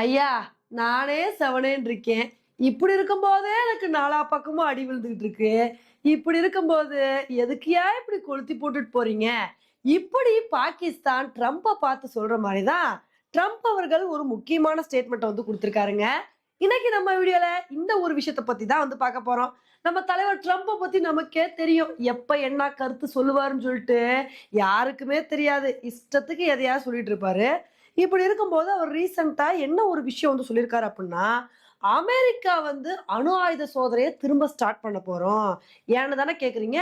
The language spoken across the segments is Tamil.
ஐயா நானே செவனேன்னு இருக்கேன். இப்படி இருக்கும்போதே எனக்கு நாலா பக்கமும் அடி விழுந்துகிட்டு இருக்கு. இப்படி இருக்கும்போது எதுக்கியா இப்படி கொளுத்தி போட்டுட்டு போறீங்க? இப்படி பாகிஸ்தான் ட்ரம்ப்பை பார்த்து சொல்ற மாதிரி தான் ட்ரம்ப் அவர்கள் ஒரு முக்கியமான ஸ்டேட்மெண்ட்டை வந்து கொடுத்துருக்காருங்க. இன்னைக்கு நம்ம வீடியோல இந்த ஒரு விஷயத்த பத்தி தான் வந்து பார்க்க போறோம். நம்ம தலைவர் ட்ரம்ப்பை பத்தி நமக்கே தெரியும். எப்ப என்ன கருத்து சொல்லுவாருன்னு சொல்லிட்டு யாருக்குமே தெரியாது. இஷ்டத்துக்கு எதையாவது சொல்லிட்டு இருப்பாரு. இப்படி இருக்கும்போது அவர் ரீசெண்டா என்ன ஒரு விஷயம் வந்து சொல்லியிருக்காரு அப்படின்னா அமெரிக்கா வந்து அணு ஆயுத சோதனையை திரும்ப ஸ்டார்ட் பண்ண போகிறோம் ஏன்னு தானே கேட்குறீங்க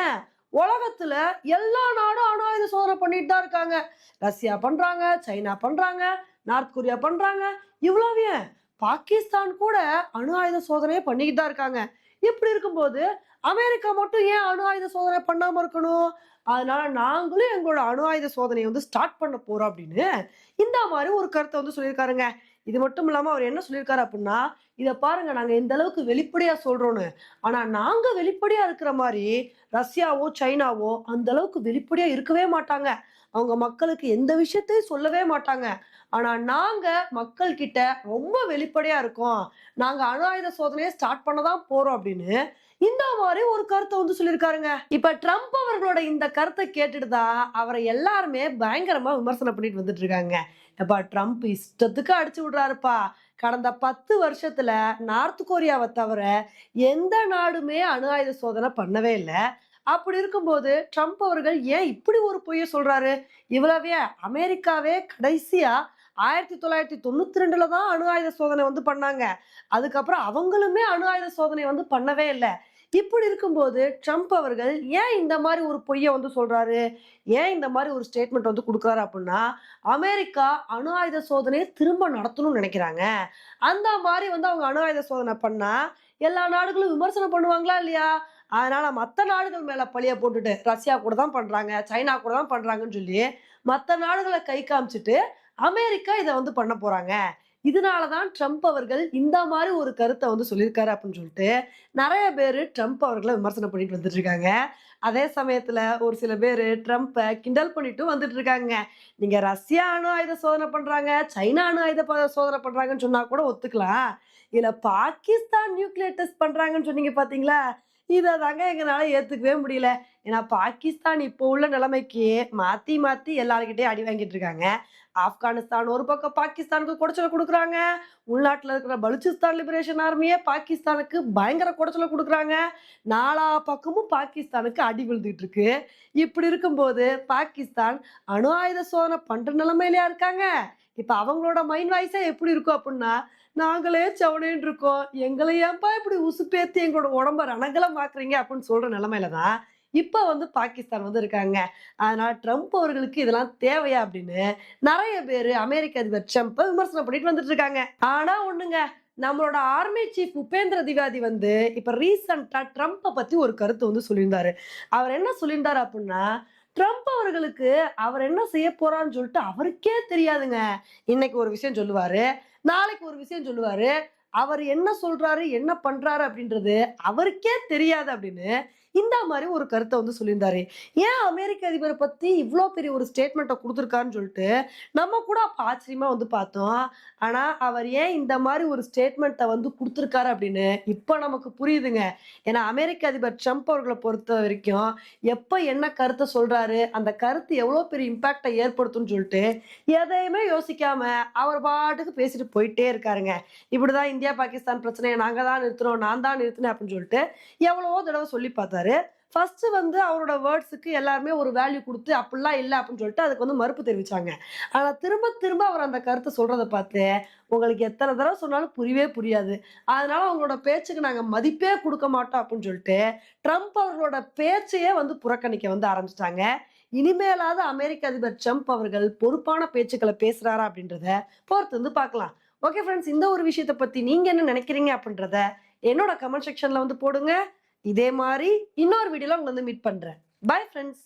உலகத்துல எல்லா நாடும் அணு ஆயுத சோதனை பண்ணிட்டு தான் இருக்காங்க. ரஷ்யா பண்றாங்க சைனா பண்றாங்க நார்த் கொரியா பண்றாங்க. இவ்வளவு பாகிஸ்தான் கூட அணு ஆயுத சோதனையை பண்ணிக்கிட்டு தான் இருக்காங்க. இப்படி இருக்கும்போது அமெரிக்கா மட்டும் ஏன் அணு ஆயுத சோதனை பண்ணாம இருக்கணும்? அதனால நாங்களும் எங்களோட அணு ஆயுத சோதனையை வந்து ஸ்டார்ட் பண்ண போறோம் அப்படின்னு இந்த மாதிரி ஒரு கருத்தை வந்து சொல்லியிருக்காருங்க. இது மட்டும் இல்லாம அவர் என்ன சொல்லியிருக்காரு அப்படின்னா இதை பாருங்க நாங்க இந்த அளவுக்கு வெளிப்படையா சொல்றோம்னு. ஆனா நாங்க வெளிப்படையா இருக்கிற மாதிரி ரஷ்யாவோ சைனாவோ அந்த அளவுக்கு வெளிப்படையா இருக்கவே மாட்டாங்க. அவங்க மக்களுக்கு எந்த விஷயத்தையும் சொல்லவே மாட்டாங்க. ஆனா நாங்க மக்கள் கிட்ட ரொம்ப வெளிப்படையா இருக்கோம். நாங்க அணு ஆயுத சோதனையை ஸ்டார்ட் பண்ண தான் போறோம் அப்படின்னு இந்த மாதிரி ஒரு கருத்தை வந்து சொல்லியிருக்காருங்க. இப்ப ட்ரம்ப் அவர்களோட இந்த கருத்தை கேட்டுட்டு தான் அவரை எல்லாருமே பயங்கரமா விமர்சனம் பண்ணிட்டு வந்துட்டு இருக்காங்க எப்பா ட்ரம்ப் இஷ்டத்துக்கு அடிச்சு விடுறாருப்பா. கடந்த பத்து வருஷத்துல நார்த் கொரியாவை தவிர எந்த நாடுமே அணு ஆயுத சோதனை பண்ணவே இல்லை. அப்படி இருக்கும்போது ட்ரம்ப் அவர்கள் ஏன் இப்படி ஒரு பொய்ய சொல்றாரு? இவ்வளவே அமெரிக்காவே கடைசியா ஆயிரத்தி தொள்ளாயிரத்தி தொண்ணூத்தி ரெண்டுல தான் அணு ஆயுத சோதனை வந்து பண்ணாங்க. அதுக்கப்புறம் அவங்களுமே அணு ஆயுத சோதனை வந்து பண்ணவே இல்லை. இப்படி இருக்கும்போது ட்ரம்ப் அவர்கள் ஏன் இந்த மாதிரி ஒரு பொய்யை வந்து சொல்றாரு? ஏன் இந்த மாதிரி ஒரு ஸ்டேட்மெண்ட் வந்து கொடுக்குறாரு அப்படின்னா அமெரிக்கா அணு ஆயுத சோதனையை திரும்ப நடத்தணும்னு நினைக்கிறாங்க. அந்த மாதிரி வந்து அவங்க அணு ஆயுத சோதனை பண்ணா எல்லா நாடுகளும் விமர்சனம் பண்ணுவாங்களா இல்லையா? அதனால மற்ற நாடுகள் மேல பழிய போட்டுட்டு ரஷ்யா கூட தான் பண்றாங்க சைனா கூட தான் பண்றாங்கன்னு சொல்லி மற்ற நாடுகளை கை காமிச்சிட்டு அமெரிக்கா இதை வந்து பண்ண போறாங்க. இதனால தான் ட்ரம்ப் அவர்கள் இந்த மாதிரி ஒரு கருத்தை வந்து சொல்லியிருக்காரு அப்படின்னு சொல்லிட்டு நிறைய பேர் ட்ரம்ப் அவர்களை விமர்சனம் பண்ணிட்டு வந்துட்டு இருக்காங்க அதே சமயத்தில் ஒரு சில பேர் ட்ரம்ப்பை கிண்டல் பண்ணிட்டு வந்துட்டு இருக்காங்க நீங்கள் ரஷ்யா அணு ஆயுத சோதனை பண்ணுறாங்க சைனா அணு ஆயுத சோதனை பண்ணுறாங்கன்னு சொன்னால் கூட ஒத்துக்கலாம். இதில் பாகிஸ்தான் நியூக்ளியர் டெஸ்ட் பண்ணுறாங்கன்னு சொன்னீங்க பார்த்தீங்களா இதை தாங்க எங்களால் ஏற்றுக்கவே முடியல. ஏன்னா பாகிஸ்தான் இப்போ உள்ள நிலைமைக்கு மாற்றி மாற்றி எல்லாருக்கிட்டையும் அடி வாங்கிட்டு இருக்காங்க. ஆப்கானிஸ்தான் ஒரு பக்கம் பாகிஸ்தானுக்கு குடைச்சலை கொடுக்குறாங்க. உள்நாட்டில் இருக்கிற பலுச்சிஸ்தான் லிபரேஷன் ஆர்மியே பாகிஸ்தானுக்கு பயங்கர குடைச்சலை கொடுக்குறாங்க. நாலா பக்கமும் பாகிஸ்தானுக்கு அடி விழுந்துட்டு இருக்கு. இப்படி இருக்கும்போது பாகிஸ்தான் அணு ஆயுத சோதனை பண்ற நிலைமையிலையா இருக்காங்க? இப்போ அவங்களோட மைண்ட் வாய்ஸே எப்படி இருக்கும் அப்படின்னா நாங்களே செவனேன்னு இருக்கோம். எங்களை ஏன்பா இப்படி உசுப்பேத்தி எங்களோட உடம்ப ரணகலம் பார்க்குறீங்க அப்படின்னு சொல்ற நிலைமையில தான் இப்போ வந்து பாகிஸ்தான் வந்து இருக்காங்க. அதனால ட்ரம்ப் அவர்களுக்கு இதெல்லாம் தேவையா அப்படின்னு நிறைய பேர் அமெரிக்க அதிபர் ட்ரம்ப்பை விமர்சனம் பண்ணிட்டு வந்துட்டு இருக்காங்க. ஆனா ஒண்ணுங்க. நம்மளோட ஆர்மி சீஃப் உபேந்திர திவாதி வந்து இப்போ ரீசண்டாக ட்ரம்ப்பை பற்றி ஒரு கருத்து வந்து சொல்லியிருந்தாரு. அவர் என்ன சொல்லியிருந்தார் அப்படின்னா ட்ரம்ப் அவர்களுக்கு அவர் என்ன செய்ய போறான்னு சொல்லிட்டு அவருக்கே தெரியாதுங்க. இன்னைக்கு ஒரு விஷயம் சொல்லுவாரு. நாளைக்கு ஒரு விஷயம் சொல்லுவாரு. அவர் என்ன சொல்றாரு என்ன பண்றாரு அப்படின்றது அவருக்கே தெரியாது அப்படின்னு இந்த மாதிரி ஒரு கருத்தை வந்து சொல்லியிருந்தாரு. ஏன் அமெரிக்க அதிபரை பத்தி இவ்வளோ பெரிய ஒரு ஸ்டேட்மெண்ட்டை கொடுத்துருக்காருன்னு சொல்லிட்டு நம்ம கூட அப்போ ஆச்சரியமா வந்து பார்த்தோம். ஆனா அவர் ஏன் இந்த மாதிரி ஒரு ஸ்டேட்மெண்ட்டை வந்து கொடுத்துருக்காரு அப்படின்னு இப்போ நமக்கு புரியுதுங்க. ஏன்னா அமெரிக்க அதிபர் ட்ரம்ப் அவர்களை பொறுத்த வரைக்கும் எப்போ என்ன கருத்தை சொல்றாரு அந்த கருத்து எவ்வளோ பெரிய இம்பாக்டை ஏற்படுத்தும்னு சொல்லிட்டு எதையுமே யோசிக்காம அவர் பாட்டுக்கு பேசிட்டு போயிட்டே இருக்காருங்க. இப்படிதான் இந்தியா பாகிஸ்தான் பிரச்சனையை நாங்கள் தான் நிறுத்துறோம் நான் தான் நிறுத்தினேன் அப்படின்னு சொல்லிட்டு எவ்வளவோ தடவை சொல்லி பார்த்தாரு. ஃபர்ஸ்ட் வந்து அவரோட வேர்ட்ஸுக்கு எல்லாருமே ஒரு வேல்யூ கொடுத்து அப்படிலாம் இல்லை அப்படின்னு சொல்லிட்டு அதுக்கு வந்து மறுப்பு தெரிவிச்சாங்க. ஆனால் திரும்ப திரும்ப அவர் அந்த கருத்தை சொல்றதை பார்த்து உங்களுக்கு எத்தனை தடவை சொன்னாலும் புரியவே புரியாது. அதனால அவங்களோட பேச்சுக்கு நாங்கள் மதிப்பே கொடுக்க மாட்டோம் அப்படின்னு சொல்லிட்டு ட்ரம்ப் அவர்களோட பேச்சையே வந்து புறக்கணிக்க வந்து ஆரம்பிச்சிட்டாங்க. இனிமேலாவது அமெரிக்க அதிபர் ட்ரம்ப் அவர்கள் பொறுப்பான பேச்சுக்களை பேசுறாரா அப்படின்றத பொறுத்து வந்து பார்க்கலாம். ஓகே ஃப்ரெண்ட்ஸ் இந்த ஒரு விஷயத்தை பத்தி நீங்க என்ன நினைக்கிறீங்க அப்படின்றத என்னோட கமெண்ட் செக்ஷன்ல வந்து போடுங்க. இதே மாதிரி இன்னொரு வீடியோல உங்களை வந்து மீட் பண்றேன். Bye friends